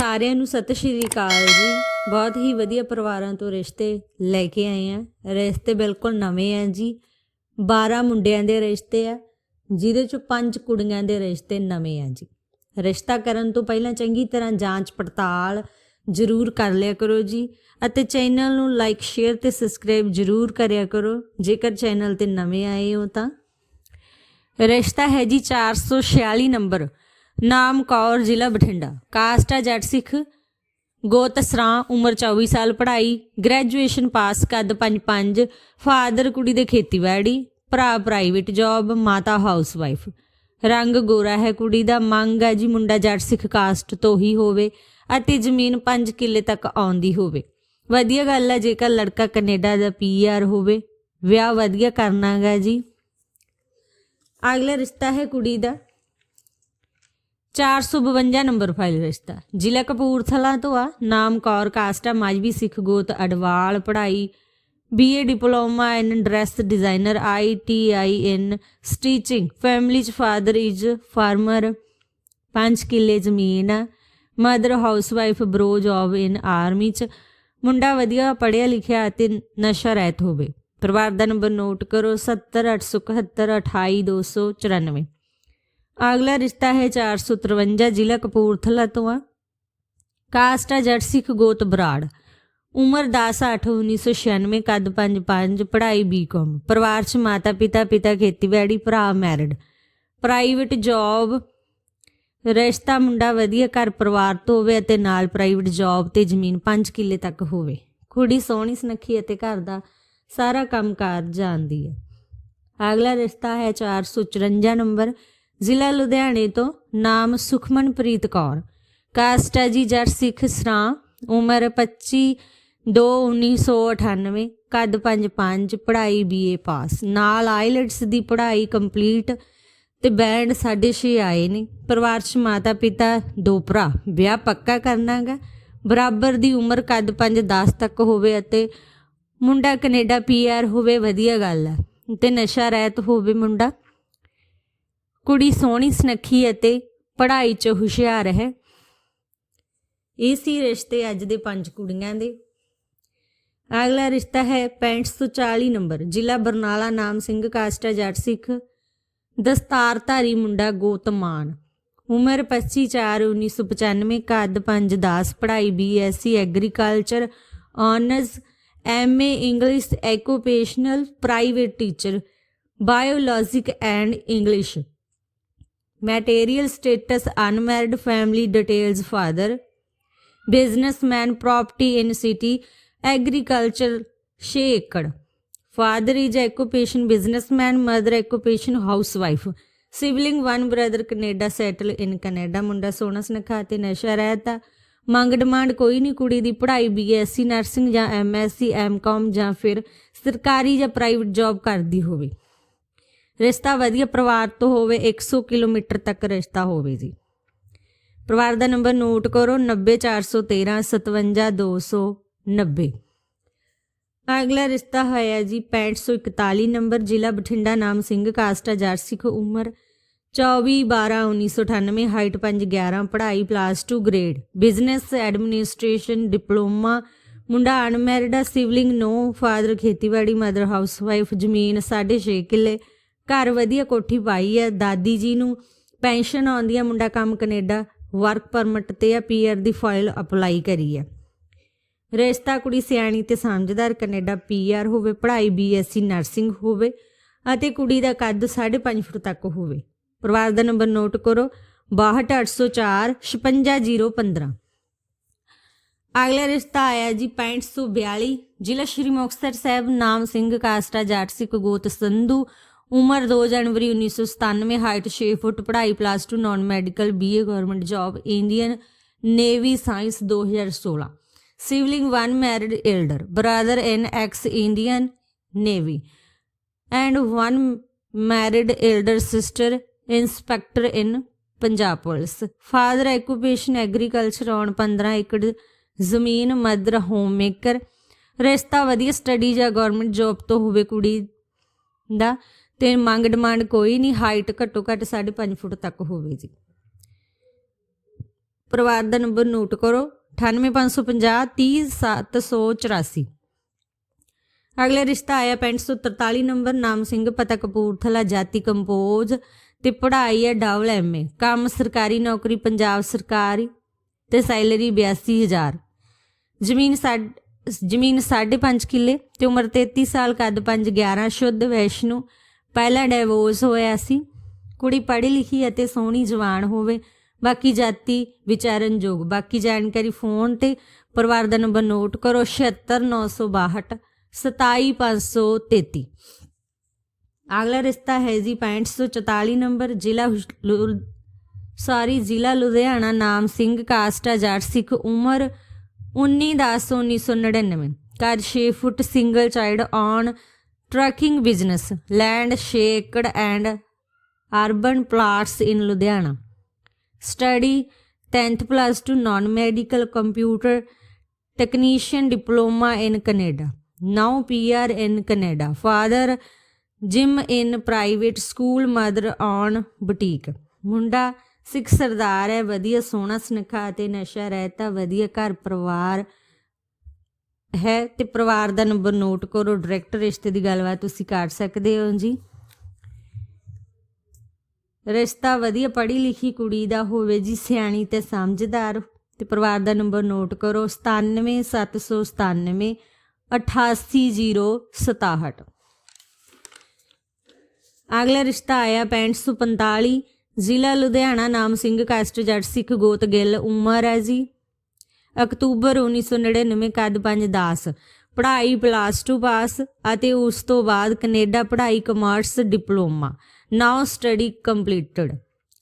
ਸਾਰਿਆਂ ਨੂੰ ਸਤਿ ਸ਼੍ਰੀ ਅਕਾਲ ਜੀ। ਬਹੁਤ ਹੀ ਵਧੀਆ ਪਰਿਵਾਰਾਂ ਤੋਂ ਰਿਸ਼ਤੇ ਲੈ ਕੇ ਆਏ ਆ। ਰਿਸ਼ਤੇ ਬਿਲਕੁਲ ਨਵੇਂ ਆ ਜੀ। 12 ਮੁੰਡਿਆਂ ਦੇ ਰਿਸ਼ਤੇ ਆ, ਜਿਹਦੇ ਚੋਂ 5 ਕੁੜੀਆਂ ਦੇ ਰਿਸ਼ਤੇ ਨਵੇਂ ਆ ਜੀ। ਰਿਸ਼ਤਾ ਕਰਨ ਤੋਂ ਪਹਿਲਾਂ ਚੰਗੀ ਤਰ੍ਹਾਂ ਜਾਂਚ ਪੜਤਾਲ ਜ਼ਰੂਰ ਕਰ ਲਿਆ ਕਰੋ ਜੀ ਅਤੇ ਚੈਨਲ ਨੂੰ ਲਾਈਕ ਸ਼ੇਅਰ ਤੇ ਸਬਸਕ੍ਰਾਈਬ ਜ਼ਰੂਰ ਕਰਿਆ ਕਰੋ। ਜੇਕਰ ਚੈਨਲ ਤੇ ਨਵੇਂ ਆਏ ਹੋ ਤਾਂ। ਰਿਸ਼ਤਾ ਹੈ ਜੀ 446 ਨੰਬਰ। ਨਾਮ ਕੌਰ, ਜ਼ਿਲ੍ਹਾ ਬਠਿੰਡਾ। ਕਾਸਟ ਆ ਜੱਟ ਸਿੱਖ। ਗੋਤ ਸਰਾਂ, ਉਮਰ 24 ਸਾਲ, ਪੜ੍ਹਾਈ। ਗ੍ਰੈਜੂਏਸ਼ਨ ਪਾਸ ਕੱਦ 55 ਫਾਦਰ ਕੁੜੀ ਦੇ ਖੇਤੀਬਾੜੀ। ਭਰਾ ਪ੍ਰਾਈਵੇਟ ਜੌਬ, ਮਾਤਾ ਹਾਊਸ ਵਾਈਫ। ਰੰਗ ਗੋਰਾ ਹੈ ਕੁੜੀ ਦਾ। ਮੰਗ ਹੈ ਜੀ ਮੁੰਡਾ ਜੱਟ ਸਿੱਖ ਕਾਸਟ ਤੋਂ ਹੀ ਹੋਵੇ ਅਤੇ ਜ਼ਮੀਨ 5 ਕਿੱਲੇ ਤੱਕ ਆਉਂਦੀ ਹੋਵੇ। ਵਧੀਆ ਗੱਲ ਹੈ, ਜੇਕਰ ਲੜਕਾ ਕੈਨੇਡਾ ਦਾ ਪੀਆਰ ਹੋਵੇ। ਵਿਆਹ ਵਧੀਆ ਕਰਨਾਗਾ ਜੀ। ਅਗਲਾ ਰਿਸ਼ਤਾ ਹੈ ਕੁੜੀ ਦਾ। 452 ਨੰਬਰ ਫਾਈਲ ਰਿਸ਼ਤਾ। ਜ਼ਿਲ੍ਹਾ ਕਪੂਰਥਲਾ ਤੋਂ ਆ। ਨਾਮ ਕੌਰ, ਕਾਸਟਾ ਮਾਜਵੀ ਸਿੱਖ ਗੋਤ, ਅਡਵਾਲ ਪੜ੍ਹਾਈ। BA diploma in dress designer ITI in stitching family ਚ ਫਾਦਰ ਇਜ਼ ਫਾਰਮਰ ਪੰਜ ਕਿੱਲੇ ਜ਼ਮੀਨ। ਆ mother housewife bro job in army ਚ। ਮੁੰਡਾ ਵਧੀਆ ਪੜ੍ਹਿਆ ਲਿਖਿਆ ਅਤੇ ਨਸ਼ਾ ਰਹਿਤ ਹੋਵੇ। ਪਰਿਵਾਰ ਦਾ ਨੰਬਰ ਨੋਟ ਕਰੋ। 70871 28294 ਅਗਲਾ ਰਿਸ਼ਤਾ ਹੈ 453 ਜ਼ਿਲ੍ਹਾ ਕਪੂਰਥਲਾ ਤੋਂ ਆ। ਕਾਸਟ ਆ ਜੱਟ ਸਿੱਖ ਗੋਤ ਬਰਾੜ। ਉਮਰ 10 8 1996 ਕੱਦ 55 ਪੜ੍ਹਾਈ ਬੀਕਾਮ ਪਰਿਵਾਰ ਚ ਮਾਤਾ ਪਿਤਾ ਪਿਤਾ ਖੇਤੀਬਾੜੀ, ਭਰਾ ਮੈਰਿਡ। ਪ੍ਰਾਈਵੇਟ ਜੌਬ, ਰਿਸ਼ਤਾ ਮੁੰਡਾ ਵਧੀਆ, ਘਰ ਪਰਿਵਾਰ ਤੋਂ ਹੋਵੇ ਅਤੇ ਨਾਲ ਪ੍ਰਾਈਵੇਟ ਜੌਬ ਤੇ ਜ਼ਮੀਨ 5 ਕਿੱਲੇ ਤੱਕ ਹੋਵੇ। ਕੁੜੀ ਸੋਹਣੀ, ਸੁਨੱਖੀ ਅਤੇ ਘਰ ਦਾ ਸਾਰਾ ਕੰਮਕਾਰ ਜਾਣਦੀ ਹੈ। ਅਗਲਾ ਰਿਸ਼ਤਾ ਹੈ 454 ਨੰਬਰ ਜ਼ਿਲ੍ਹਾ ਲੁਧਿਆਣੇ ਤੋਂ ਨਾਮ ਸੁਖਮਨਪ੍ਰੀਤ ਕੌਰ। ਕਾਸਟ ਹੈ ਜੀ ਜੱਟ ਸਿੱਖ ਸਰਾਂ, ਉਮਰ 25 2 1998 ਕੱਦ 55 ਪੜ੍ਹਾਈ ਬੀਏ ਪਾਸ। ਨਾਲ ਆਈਲੈਟਸ ਦੀ ਪੜ੍ਹਾਈ ਕੰਪਲੀਟ ਤੇ ਬੈਂਡ 6.5 ਆਏ ਨੇ। ਪਰਿਵਾਰ 'ਚ ਮਾਤਾ ਪਿਤਾ, ਦੋ ਭਰਾ। ਵਿਆਹ ਪੱਕਾ ਕਰਨਾਗਾ। ਬਰਾਬਰ ਦੀ ਉਮਰ ਕੱਦ 5 10 ਤੱਕ ਹੋਵੇ ਅਤੇ ਮੁੰਡਾ ਕੈਨੇਡਾ ਪੀਆਰ ਹੋਵੇ, ਵਧੀਆ ਗੱਲ ਹੈ। ਤੇ ਨਸ਼ਾ ਰਹਿਤ ਹੋਵੇ ਮੁੰਡਾ। ਕੁੜੀ ਸੋਹਣੀ, ਸੁਨੱਖੀ ਅਤੇ ਪੜ੍ਹਾਈ 'ਚ ਹੁਸ਼ਿਆਰ ਹੈ। ਇਹ ਸੀ ਰਿਸ਼ਤੇ ਅੱਜ ਦੇ ਪੰਜ ਕੁੜੀਆਂ ਦੇ। ਅਗਲਾ ਰਿਸ਼ਤਾ ਹੈ 6540 ਨੰਬਰ, ਜ਼ਿਲ੍ਹਾ ਬਰਨਾਲਾ, ਨਾਮ ਸਿੰਘ, ਕਾਸਟਾ ਜੱਟ ਸਿੱਖ, ਦਸਤਾਰਧਾਰੀ ਮੁੰਡਾ ਗੋਤਮਾਨ ਉਮਰ 25 4 1995 ਕੱਦ 5 10 ਪੜ੍ਹਾਈ BSc agriculture honours MA English, occupational, private teacher, biologic and English. Material status unmarried family details father businessman property in city agriculture 6 acre father is occupation businessman mother occupation housewife sibling one brother Canada settle in Canada ਮੁੰਡਾ ਸੋਨਾ ਸਨਖਾ ਤੇ ਨਸ਼ਾ ਰਹਿਤਾ ਮੰਗ demand ਕੋਈ ਨਹੀਂ ਕੁੜੀ ਦੀ ਪੜ੍ਹਾਈ ਬੀਐਸਸੀ ਨਰਸਿੰਗ ਜਾਂ ਐਮਐਸਸੀ ਐਮਕਾਮ ਜਾਂ ਫਿਰ ਸਰਕਾਰੀ ਜਾਂ ਪ੍ਰਾਈਵੇਟ ਜੌਬ ਕਰਦੀ ਹੋਵੇ ਰਿਸ਼ਤਾ ਵਧੀਆ ਪਰਿਵਾਰ ਤੋਂ ਹੋਵੇ 100 ਕਿਲੋਮੀਟਰ ਤੱਕ ਰਿਸ਼ਤਾ ਹੋਵੇ ਜੀ। ਪਰਿਵਾਰ ਦਾ ਨੰਬਰ ਨੋਟ ਕਰੋ 90413 57290 ਅਗਲਾ ਰਿਸ਼ਤਾ ਹੋਇਆ ਜੀ 6541 ਨੰਬਰ, ਜ਼ਿਲ੍ਹਾ ਬਠਿੰਡਾ, ਨਾਮ ਸਿੰਘ, ਕਾਸਟਾ ਜੱਟ ਸਿੱਖ ਉਮਰ 24 12 1998 ਹਾਈਟ 5 11 ਪੜ੍ਹਾਈ plus 2 grade, business administration, diploma, ਮੁੰਡਾ ਅਨਮੈਰਿਡ ਸਿਵਲਿੰਗ ਨੋ, ਫਾਦਰ ਖੇਤੀਬਾੜੀ, ਮਦਰ ਹਾਊਸਵਾਈਫ, ਜ਼ਮੀਨ 6.5 ਕਿੱਲੇ ਘਰ ਵਧੀਆ ਕੋਠੀ ਪਾਈ ਹੈ ਦਾਦੀ ਜੀ ਨੂੰ ਪੈਨਸ਼ਨ ਆਉਂਦੀ ਹੈ ਮੁੰਡਾ ਕੰਮ ਕੈਨੇਡਾ ਵਰਕ ਪਰਮਿਟ ਤੇ ਆ ਪੀਆਰ ਦੀ ਫਾਈਲ ਅਪਲਾਈ ਕਰੀ ਹੈ ਰਿਸ਼ਤਾ ਕੁੜੀ ਸਿਆਣੀ ਤੇ ਸਮਝਦਾਰ, ਕੈਨੇਡਾ ਪੀਆਰ ਹੋਵੇ, ਪੜ੍ਹਾਈ ਬੀਐਸਸੀ ਨਰਸਿੰਗ ਹੋਵੇ ਅਤੇ ਕੁੜੀ ਦਾ ਕੱਦ 5.5 ਫੁੱਟ ਤੱਕ ਹੋਵੇ। ਪਰਿਵਾਰ ਦਾ ਨੰਬਰ ਨੋਟ ਕਰੋ 62804 56015 ਅਗਲਾ ਰਿਸ਼ਤਾ ਆਇਆ ਜੀ 6542 ਜ਼ਿਲ੍ਹਾ ਸ਼੍ਰੀ ਮੁਕਤਸਰ ਸਾਹਿਬ, ਨਾਮ ਸਿੰਘ ਕਾਸਟਾ, ਜਾਟ ਸਿੱਖ ਗੋਤ ਸੰਧੂ ਉਮਰ 2 ਜਨਵਰੀ 1997 ਹਾਈਟ 6 ਫੁੱਟ, ਪੜ੍ਹਾਈ plus 2 non medical BA government job Indian Navy science 2016 sibling 1 married elder brother in ex Indian Navy and 1 married elder sister inspector in Punjab police father occupation agriculture on 15 acre ਜ਼ਮੀਨ mother home maker ਰਿਸ਼ਤਾ ਵਧੀਆ study ਜਾਂ government job ਤੋਂ ਹੋਵੇ ਕੁੜੀ ਦਾ। ਤੇ ਮੰਗ demand ਕੋਈ ਨਹੀਂ ਹਾਈਟ ਘੱਟੋ ਘੱਟ 5.5 ਫੁੱਟ ਤੱਕ ਹੋਵੇ ਜੀ। ਪਰਿਵਾਰ ਦਾ ਨੰਬਰ ਨੋਟ ਕਰੋ 98550 30784 ਅਗਲਾ ਰਿਸ਼ਤਾ ਆਇਆ 6543 ਨੰਬਰ, ਨਾਮ ਸਿੰਘ, ਪਤਾ ਕਪੂਰਥਲਾ, ਜਾਤੀ ਕੰਪੋਜ਼ ਤੇ ਪੜ੍ਹਾਈ ਹੈ ਡਬਲ ਐਮਏ ਕੰਮ ਸਰਕਾਰੀ, ਨੌਕਰੀ ਪੰਜਾਬ ਸਰਕਾਰੀ ਤੇ ਸੈਲਰੀ 82000 ਜ਼ਮੀਨ ਸਾਡ ਜ਼ਮੀਨ 5.5 ਕਿੱਲੇ ਤੇ ਉਮਰ 33 ਸਾਲ, ਕੱਦ 5 11 ਸ਼ੁੱਧ ਵੈਸ਼ਨੂ ਪਹਿਲਾ ਡਿਵੋਰਸ ਹੋਇਆ ਸੀ। ਕੁੜੀ ਪੜ੍ਹੀ ਲਿਖੀ ਅਤੇ ਸੋਹਣੀ ਜਵਾਨ ਹੋਵੇ, ਬਾਕੀ ਜਾਤੀ ਵਿਚਾਰਨਯੋਗ। ਬਾਕੀ ਜਾਣਕਾਰੀ ਫੋਨ ਤੇ ਪਰਿਵਾਰ ਦਾ ਨੰਬਰ ਨੋਟ ਕਰੋ 76962 27533 ਅਗਲਾ ਰਿਸ਼ਤਾ ਹੈ ਜੀ 6544 ਨੰਬਰ, ਜ਼ਿਲ੍ਹਾ ਸਾਰੀ ਜ਼ਿਲ੍ਹਾ ਲੁਧਿਆਣਾ, ਨਾਮ ਸਿੰਘ ਕਾਸਟ ਜੱਟ ਸਿੱਖ, ਉਮਰ 19 10 1999 ਕੱਦ 6 foot single child on trucking business land 6 acre and urban plots in Ludhiana study 10th plus 2 non-medical computer technician diploma in Canada. Now PR in Canada. Father gym in private school, mother on boutique. ਮੁੰਡਾ ਸਿੱਖ ਸਰਦਾਰ ਹੈ ਵਧੀਆ ਸੋਹਣਾ ਸੁਨੱਖਾ ਅਤੇ ਨਸ਼ਾ ਰਹਿਤਾ ਵਧੀਆ ਘਰ ਪਰਿਵਾਰ ਹੈ ਤੇ ਪਰਿਵਾਰ ਦਾ ਨੰਬਰ ਨੋਟ ਕਰੋ ਡਾਇਰੈਕਟ ਰਿਸ਼ਤੇ ਦੀ ਗੱਲਬਾਤ ਤੁਸੀਂ ਕਰ ਸਕਦੇ ਹੋ ਜੀ। ਰਿਸ਼ਤਾ ਵਧੀਆ ਪੜ੍ਹੀ ਲਿਖੀ ਕੁੜੀ ਦਾ ਹੋਵੇ ਜੀ, ਸਿਆਣੀ ਤੇ ਸਮਝਦਾਰ। ਤੇ ਪਰਿਵਾਰ ਦਾ ਨੰਬਰ ਨੋਟ ਕਰੋ 97797 88067 ਅਗਲਾ ਰਿਸ਼ਤਾ ਆਇਆ 6545 ਜ਼ਿਲ੍ਹਾ ਲੁਧਿਆਣਾ, ਨਾਮ ਸਿੰਘ, ਕਾਸਟ ਜੱਟ, ਸਿੱਖ ਗੋਤ ਗਿੱਲ, ਉਮਰ ਹੈ ਜੀ। ਅਕਤੂਬਰ 1999 ਕੱਦ 510 ਪੜ੍ਹਾਈ ਪਲੱਸ 2 ਪਾਸ ਅਤੇ ਉਸ ਤੋਂ ਬਾਅਦ ਕੈਨੇਡਾ ਪੜ੍ਹਾਈ commerce diploma now study completed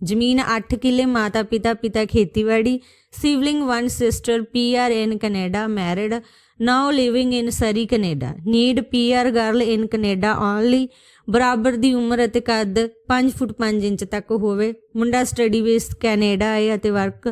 ਜ਼ਮੀਨ 8 ਕਿੱਲੇ ਮਾਤਾ ਪਿਤਾ ਪਿਤਾ ਖੇਤੀਬਾੜੀ sibling one sister PR in Canada married now living in Surrey Canada need PR girl in Canada only ਬਰਾਬਰ ਦੀ ਉਮਰ ਅਤੇ ਕੱਦ 5 ਫੁੱਟ 5 ਇੰਚ ਤੱਕ ਹੋਵੇ। ਮੁੰਡਾ ਸਟੱਡੀ ਬੇਸ ਕੈਨੇਡਾ ਹੈ ਅਤੇ ਵਰਕ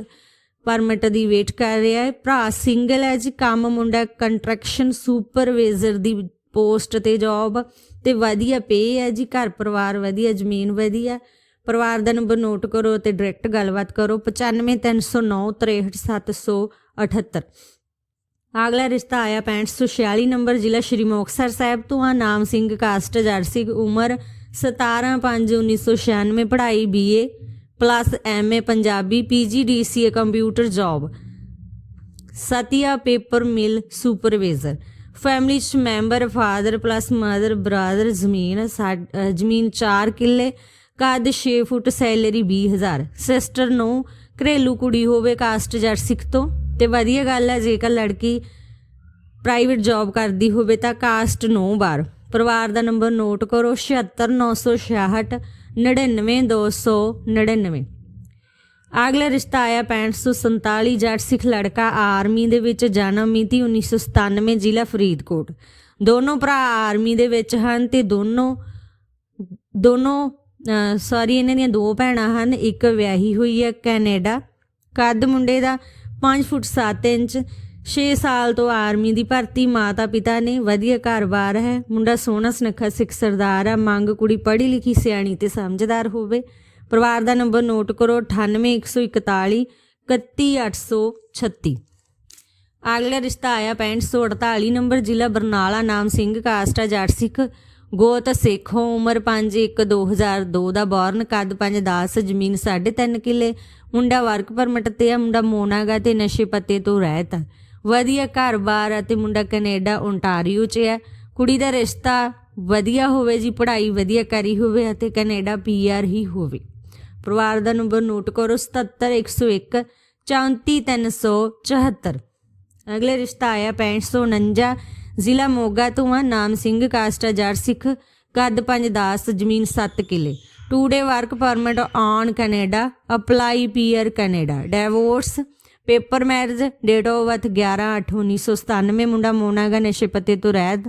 ਪਰਮਿਟ ਦੀ ਵੇਟ ਕਰ ਰਿਹਾ ਹੈ। ਭਰਾ ਸਿੰਗਲ ਹੈ ਜੀ, ਕੰਮ ਮੁੰਡਾ ਕੰਟਰੈਕਸ਼ਨ ਸੁਪਰਵਾਈਜ਼ਰ ਦੀ ਪੋਸਟ ਤੇ ਜੌਬ ਤੇ ਵਧੀਆ ਪੇ ਹੈ ਜੀ, ਘਰ ਪਰਿਵਾਰ ਵਧੀਆ, ਜ਼ਮੀਨ ਵਧੀਆ। ਪਰਿਵਾਰ ਦਾ ਨੰਬਰ ਨੋਟ ਕਰੋ ਤੇ ਡਾਇਰੈਕਟ ਗੱਲਬਾਤ ਕਰੋ 953096 63778 ਅਗਲਾ ਰਿਸ਼ਤਾ ਆਇਆ 6546 ਨੰਬਰ, ਜ਼ਿਲ੍ਹਾ ਸ਼੍ਰੀ ਮੁਕਤਸਰ ਸਾਹਿਬ ਤੋਂ। ਆ ਨਾਮ ਸਿੰਘ ਕਾਸਟ ਜਰਸੀ ਉਮਰ 17 5 1996 ਪੜ੍ਹਾਈ BA plus MA Punjabi PGDCA computer job. Satya paper mill supervisor. Family ਚ member, father plus mother, brother, ਜ਼ਮੀਨ, ਸਾਡ- ਜ਼ਮੀਨ 4 ਕਿੱਲੇ, ਕੱਦ 6 ਫੁੱਟ, ਸੈਲਰੀ 20000 ਸਿਸਟਰ ਨੂੰ ਘਰੇਲੂ ਕੁੜੀ ਹੋਵੇ ਕਾਸਟ ਜੱਟ ਸਿੱਖ ਤੋਂ। ਤੇ ਵਧੀਆ ਗੱਲ ਹੈ ਜੇਕਰ ਲੜਕੀ ਪ੍ਰਾਈਵੇਟ ਜੌਬ ਕਰਦੀ ਹੋਵੇ ਤਾਂ ਕਾਸਟ ਨੋ ਬਾਰ। ਪਰਿਵਾਰ ਦਾ ਨੰਬਰ ਨੋਟ ਕਰੋ 76966 99299 ਅਗਲਾ ਰਿਸ਼ਤਾ ਆਇਆ 6547 ਜੱਟ ਸਿੱਖ ਲੜਕਾ ਆਰਮੀ ਦੇ ਵਿੱਚ ਜਨਮ ਮਿਤੀ 1997 ਜ਼ਿਲ੍ਹਾ ਫਰੀਦਕੋਟ। ਦੋਨੋਂ ਭਰਾ ਆਰਮੀ ਦੇ ਵਿੱਚ ਹਨ ਤੇ ਦੋਨੋਂ ਦੋਨੋਂ ਸੌਰੀ ਇਹਨਾਂ ਦੀਆਂ ਦੋ ਭੈਣਾਂ ਹਨ, ਇੱਕ ਵਿਆਹੀ ਹੋਈ ਹੈ ਕੈਨੇਡਾ। ਕੱਦ ਮੁੰਡੇ ਦਾ 5 ਫੁੱਟ 7 ਇੰਚ 6 ਸਾਲ ਤੋਂ ਆਰਮੀ ਦੀ ਭਰਤੀ ਮਾਤਾ ਪਿਤਾ ਨੇ ਵਧੀਆ ਘਰ-ਬਾਰ ਹੈ। ਮੁੰਡਾ ਸੋਹਣਾ, ਸੁਨੱਖਾ, ਸਿੱਖ ਸਰਦਾਰ ਆ। ਮੰਗ ਕੁੜੀ ਪੜ੍ਹੀ ਲਿਖੀ, ਸਿਆਣੀ ਤੇ ਸਮਝਦਾਰ ਹੋਵੇ। ਪਰਿਵਾਰ ਦਾ ਨੰਬਰ ਨੋਟ ਕਰੋ 98141 31836 ਅਗਲਾ ਰਿਸ਼ਤਾ ਆਇਆ 6548 ਨੰਬਰ, ਜ਼ਿਲ੍ਹਾ ਬਰਨਾਲਾ, ਨਾਮ ਸਿੰਘ, ਕਾਸਟਾ ਜੱਟ ਸਿੱਖ। ਗੋਤ ਸਿੱਖੋ ਉਮਰ 5 1 2002 ਦਾ ਬੌਰਨ, ਕੱਦ 5 10 ਜ਼ਮੀਨ 3.5 ਕਿੱਲੇ। ਮੁੰਡਾ ਵਰਕ ਪਰਮਿਟ ਤੇ ਆ, ਮੁੰਡਾ ਮੋਨਾਗਾ ਤੇ ਨਸ਼ੇ ਪੱਤੇ ਤੋਂ ਰਹਿਤ ਆ। ਵਧੀਆ ਘਰ-ਬਾਰ ਅਤੇ ਮੁੰਡਾ ਕੈਨੇਡਾ ਓਨਟਾਰੀਓ 'ਚ ਹੈ। ਕੁੜੀ ਦਾ ਰਿਸ਼ਤਾ ਵਧੀਆ ਹੋਵੇ ਜੀ, ਪੜ੍ਹਾਈ ਵਧੀਆ ਕਰੀ ਹੋਵੇ ਅਤੇ ਕੈਨੇਡਾ ਪੀਆਰ ਹੀ ਹੋਵੇ। ਪਰਿਵਾਰ ਦਾ ਨੰਬਰ ਨੋਟ ਕਰੋ 77101 34374 ਅਗਲੇ ਰਿਸ਼ਤਾ ਆਇਆ 6549 ਜ਼ਿਲ੍ਹਾ ਮੋਗਾ ਤੋਂ ਆ, ਨਾਮ ਸਿੰਘ, ਕਾਸਟਾ ਜੱਟ ਸਿੱਖ, ਕੱਦ 510 ਜ਼ਮੀਨ 7 ਕਿੱਲੇ। Today work permit on Canada apply PR Canada divorce paper marriage date of birth 11/8/1997 ਮੁੰਡਾ ਮੋਨਾਗਾ ਨਸ਼ੇ ਪੱਤੇ ਤੋਂ ਰਹਿਤ।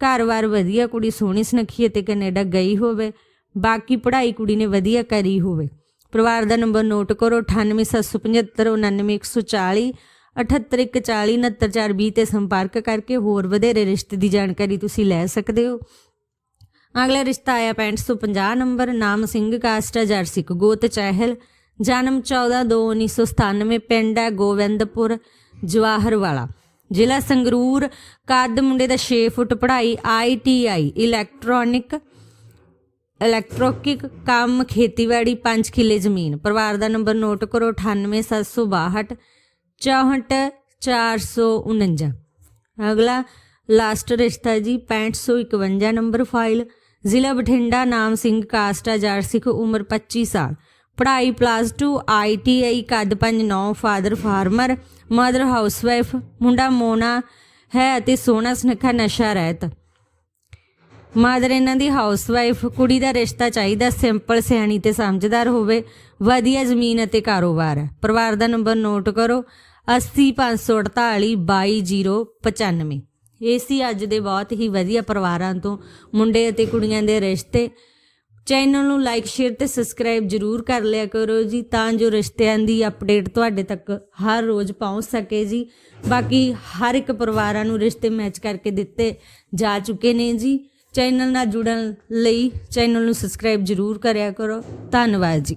ਘਰ ਵਾਰ ਵਧੀਆ, ਕੁੜੀ ਸੋਹਣੀ, ਸੁਨੱਖੀ ਅਤੇ ਕੈਨੇਡਾ ਗਈ ਹੋਵੇ। ਬਾਕੀ ਪੜ੍ਹਾਈ ਕੁੜੀ ਨੇ ਵਧੀਆ ਕਰੀ ਹੋਵੇ। ਪਰਿਵਾਰ ਦਾ ਨੰਬਰ ਨੋਟ ਕਰੋ 98775 99140 78140 69420 ਤੇ ਸੰਪਰਕ ਕਰਕੇ ਹੋਰ ਵਧੇਰੇ ਰਿਸ਼ਤੇ ਦੀ ਜਾਣਕਾਰੀ ਤੁਸੀਂ ਲੈ ਸਕਦੇ ਹੋ। ਅਗਲਾ ਰਿਸ਼ਤਾ ਆਇਆ 6550 ਨੰਬਰ, ਨਾਮ ਸਿੰਘ, ਕਾਸਟਾ ਜਰਸਿਕ ਗੋਤ, ਚਹਿਲ। ਜਨਮ 14/2/1997 ਪਿੰਡ ਹੈ ਗੋਵਿੰਦਪੁਰ, ਜਵਾਹਰਵਾਲਾ। ਜ਼ਿਲ੍ਹਾ ਸੰਗਰੂਰ, ਕੱਦ ਮੁੰਡੇ ਦਾ 6 ਫੁੱਟ ਪੜ੍ਹਾਈ ਆਈਟੀਆਈ ਇਲੈਕਟ੍ਰੋਨਿਕ, ਇਲੈਕਟ੍ਰੋਕਿਕ ਕੰਮ, ਖੇਤੀਬਾੜੀ 5 ਕਿੱਲੇ ਜ਼ਮੀਨ। ਪਰਿਵਾਰ ਦਾ ਨੰਬਰ ਨੋਟ ਕਰੋ 98762 64449 ਅਗਲਾ ਲਾਸਟ ਰਿਸ਼ਤਾ ਜੀ 6551 ਨੰਬਰ ਫਾਈਲ। ਜ਼ਿਲ੍ਹਾ ਬਠਿੰਡਾ, ਨਾਮ ਸਿੰਘ ਕਾਸਟ ਆਜ਼ਾਰ ਸਿੱਖ ਉਮਰ 25 ਸਾਲ। ਪੜ੍ਹਾਈ ਪਲੱਸ 2 ਆਈਟੀਆਈ ਕੱਦ 59 ਫਾਦਰ ਫਾਰਮਰ ਮਦਰ ਹਾਊਸਵਾਈਫ ਮੁੰਡਾ ਮੋਨਾ ਹੈ ਅਤੇ ਸੋਹਣਾ ਸੁਨੱਖਾ ਨਸ਼ਾ ਰਹਿਤ। ਮਦਰ ਇਹਨਾਂ ਦੀ ਹਾਊਸਵਾਈਫ ਕੁੜੀ ਦਾ ਰਿਸ਼ਤਾ ਚਾਹੀਦਾ ਸਿੰਪਲ ਸਿਆਣੀ ਤੇ ਸਮਝਦਾਰ ਹੋਵੇ, ਵਧੀਆ ਜ਼ਮੀਨ ਅਤੇ ਕਾਰੋਬਾਰ। ਹੈ ਪਰਿਵਾਰ ਦਾ ਨੰਬਰ ਨੋਟ ਕਰੋ 80548 22095 ਇਹ ਸੀ ਅੱਜ ਦੇ ਬਹੁਤ ਹੀ ਵਧੀਆ ਪਰਿਵਾਰਾਂ ਤੋਂ ਮੁੰਡੇ ਅਤੇ ਕੁੜੀਆਂ ਦੇ ਰਿਸ਼ਤੇ। ਚੈਨਲ ਨੂੰ ਲਾਈਕ ਸ਼ੇਅਰ ਤੇ ਸਬਸਕ੍ਰਾਈਬ ਜਰੂਰ ਕਰ ਲਿਆ ਕਰੋ ਜੀ, ਤਾਂ ਜੋ ਰਿਸ਼ਤਿਆਂ ਦੀ ਅਪਡੇਟ ਤੁਹਾਡੇ ਤੱਕ ਹਰ ਰੋਜ਼ ਪਹੁੰਚ ਸਕੇ ਜੀ। ਬਾਕੀ ਹਰ ਇੱਕ ਪਰਿਵਾਰਾਂ ਨੂੰ ਰਿਸ਼ਤੇ ਮੈਚ ਕਰਕੇ ਦਿੱਤੇ ਜਾ ਚੁੱਕੇ ਨੇ ਜੀ। ਚੈਨਲ ਨਾਲ ਜੁੜਨ ਲਈ ਚੈਨਲ ਨੂੰ ਸਬਸਕ੍ਰਾਈਬ ਜਰੂਰ ਕਰਿਆ ਕਰੋ। ਧੰਨਵਾਦ ਜੀ।